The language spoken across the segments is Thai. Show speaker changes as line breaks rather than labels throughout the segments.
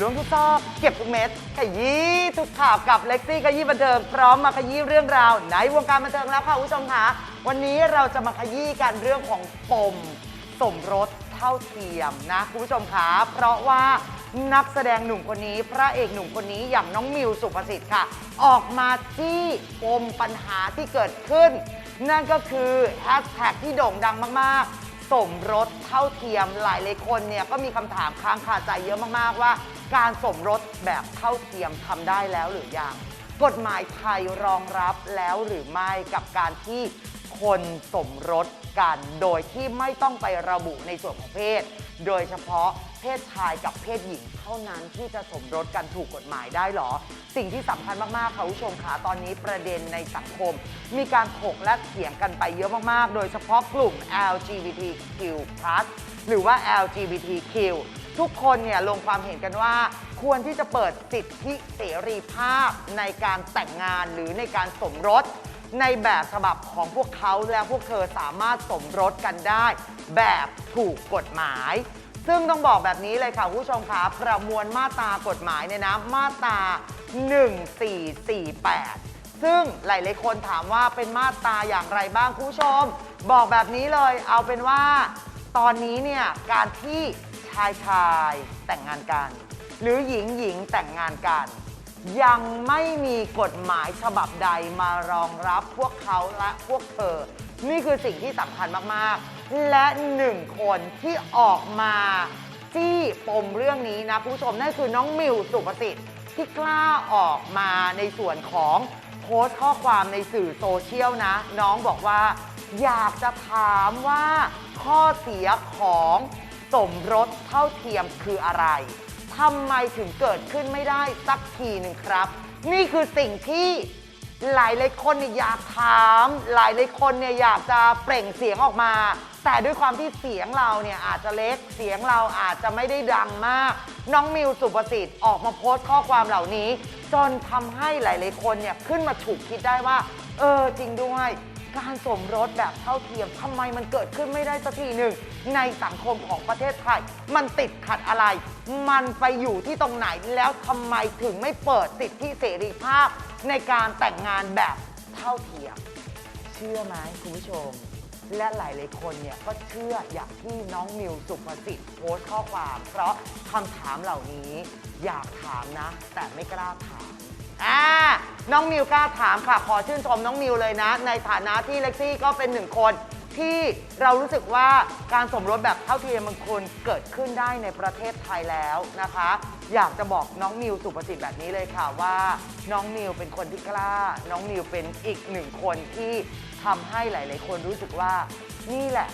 ล้วงทุกซอกเก็บทุกเม็ดขยี้ทุกข่าวกับเล็กซี่ขยี้บันเทิงพร้อมมาขยี้เรื่องราวในวงการบันเทิงแล้วค่ะคุณผู้ชมคะวันนี้เราจะมาขยี้กันเรื่องของปมสมรสเท่าเทียมนะคุณผู้ชมคะเพราะว่านักแสดงหนุ่มคนนี้ พระเอกหนุ่มคนนี้อย่างน้องมิวสุภสิทธิ์ค่ะ ออกมาจี้ปมปัญหาที่เกิดขึ้น นั่นก็คือแฮชแท็กที่โด่งดังมากๆ สมรสเท่าเทียมหลายหลายคนเนี่ยก็มีคำถามค้างคาใจเยอะมากๆว่า การสมรสแบบเท่าเทียมทำได้แล้วหรือยังกฎหมายไทยรองรับแล้วหรือไม่กับการที่คนสมรสกัน โดยที่ไม่ต้องไประบุในส่วนของเพศ โดยเฉพาะ เพศชายกับเพศหญิง เท่านั้นที่จะสมรสกันถูกกฎหมายได้หรอ สิ่งที่สำคัญมากๆค่ะคุณผู้ชมคะตอนนี้ประเด็นในสังคม มีการถกและเถียงกันไปเยอะมากๆ โดยเฉพาะกลุ่ม LGBTQ+ หรือว่า LGBTQ ทุกคนเนี่ยลงความเห็นกันว่า ควรที่จะเปิดสิทธิเสรีภาพในการแต่งงานหรือในการสมรส ในแบบฉบับของพวกเขาและพวกเธอสามารถสมรสกันได้ แบบถูกกฎหมาย ซึ่งต้องบอกแบบนี้เลยค่ะคุณผู้ชมคะประมวลมาตรากฎหมายเนี่ยนะมาตรา 1448 ซึ่งหลายๆคนถามว่าเป็นมาตราอย่างไรบ้างคุณผู้ชม บอกแบบนี้เลยเอาเป็นว่า ตอนนี้เนี่ยการที่ชายชายแต่งงานกัน หรือหญิงหญิงแต่งงานกัน ยังไม่มีกฎหมายฉบับใดมารองรับพวกเขาและพวกเธอ นี่คือสิ่งที่สำคัญมาก ๆ และหนึ่งคนที่ออกมาจี้ปมเรื่องนี้นะผู้ชมนั่นคือน้องมิวสุประสิทธิ์ที่กล้าออกมาในส่วนของโพสต์ข้อความในสื่อโซเชียลนะ น้องบอกว่า อยากจะถามว่าข้อเสียของสมรสเท่าเทียมคืออะไร ทำไมถึงเกิดขึ้นไม่ได้สักทีหนึ่งครับ นี่คือสิ่งที่หลายหลายคนเนี่ยอยากถาม หลายหลายคนเนี่ยอยากจะเปล่งเสียงออกมา แต่ด้วยความที่เสียงเราเนี่ยอาจจะเล็กเสียงเราอาจจะไม่ได้ดังมาก น้องมิวสุประสิทธิ์ออกมาโพสต์ข้อความเหล่านี้ จนทำให้หลายๆคนเนี่ยขึ้นมาฉุกคิดได้ว่า เออจริงด้วย การสมรสแบบเท่าเทียมทำไมมันเกิดขึ้นไม่ได้สักทีหนึ่ง ในสังคมของประเทศไทย มันติดขัดอะไร มันไปอยู่ที่ตรงไหนแล้วทำไมถึงไม่เปิดสิทธิเสรีภาพ ในการแต่งงานแบบเท่าเทียม เชื่อไหมคุณผู้ชม และหลายๆคนเนี่ยก็เชื่ออย่างที่น้องมิวสุภสิทธิ์โพสต์ข้อความ เพราะคำถามเหล่านี้อยากถามนะ แต่ไม่กล้าถามอ่า น้องมิวกล้าถามค่ะ ขอชื่นชมน้องมิวเลยนะ ในฐานะที่เล็กซี่ก็เป็นหนึ่งคน ที่เรารู้สึกว่าการสมรสแบบเท่าเทียมมันควรเกิดขึ้นได้ในประเทศไทยแล้วนะคะ อยากจะบอกน้องมิวสุประสิทธิ์แบบนี้เลยค่ะว่า น้องมิวเป็นคนที่กล้า น้องมิวเป็นอีกหนึ่งคนที่ทำให้หลาย ๆ คนรู้สึกว่านี่แหละ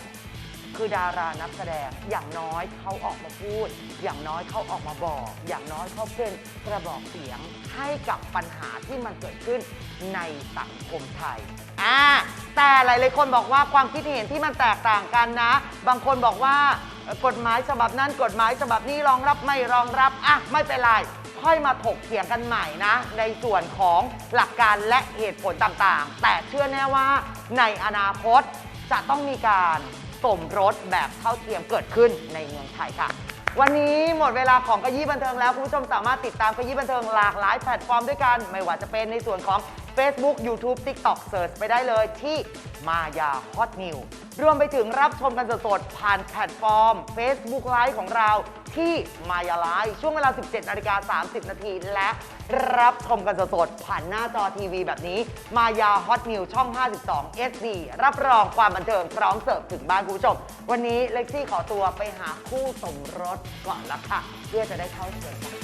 คือดารานักแสดงอย่างน้อยเขาออกมาพูด อย่างน้อยเขาออกมาบอก อย่างน้อยเขาเป็นกระบอกเสียงให้กับปัญหาที่มันเกิดขึ้นในสังคมไทยอ่าแต่หลายๆคนบอกว่าความคิดเห็นที่มันแตกต่างกันนะ บางคนบอกว่ากฎหมายฉบับนั้นกฎหมายฉบับนี้รองรับไม่รองรับอะไม่เป็นไรค่อยมาถกเถียงกันใหม่นะ ในส่วนของหลักการและเหตุผลต่างๆ แต่เชื่อแน่ว่าในอนาคตจะต้องมีการ สมรสแบบเท่าเทียมเกิดขึ้นในเมืองไทยค่ะ วันนี้หมดเวลาของกระยี่บันเทิงแล้ว คุณผู้ชมสามารถติดตามกระยี่บันเทิงหลากหลายแพลตฟอร์มด้วยกัน ไม่ว่าจะเป็นในส่วนของ Facebook YouTube TikTok เสิร์ชไปได้เลยที่มายาฮอตนิวรวมไปถึงรับชมกันสดๆผ่านแพลตฟอร์ม Facebook Live ของเราที่มายาไลฟ์ช่วงเวลา 17นาฬิกา30 นาทีและรับชมกันสดๆผ่านหน้าจอทีวีแบบนี้ มายาฮอตนิวช่อง 52 SD รับรองความบันเทิงพร้อมเสิร์ฟถึงบ้านคุณผู้ชม วันนี้เล็กซี่ขอตัวไปหาคู่สมรสก่อนละค่ะ เพื่อจะได้เข้าเชิญกัน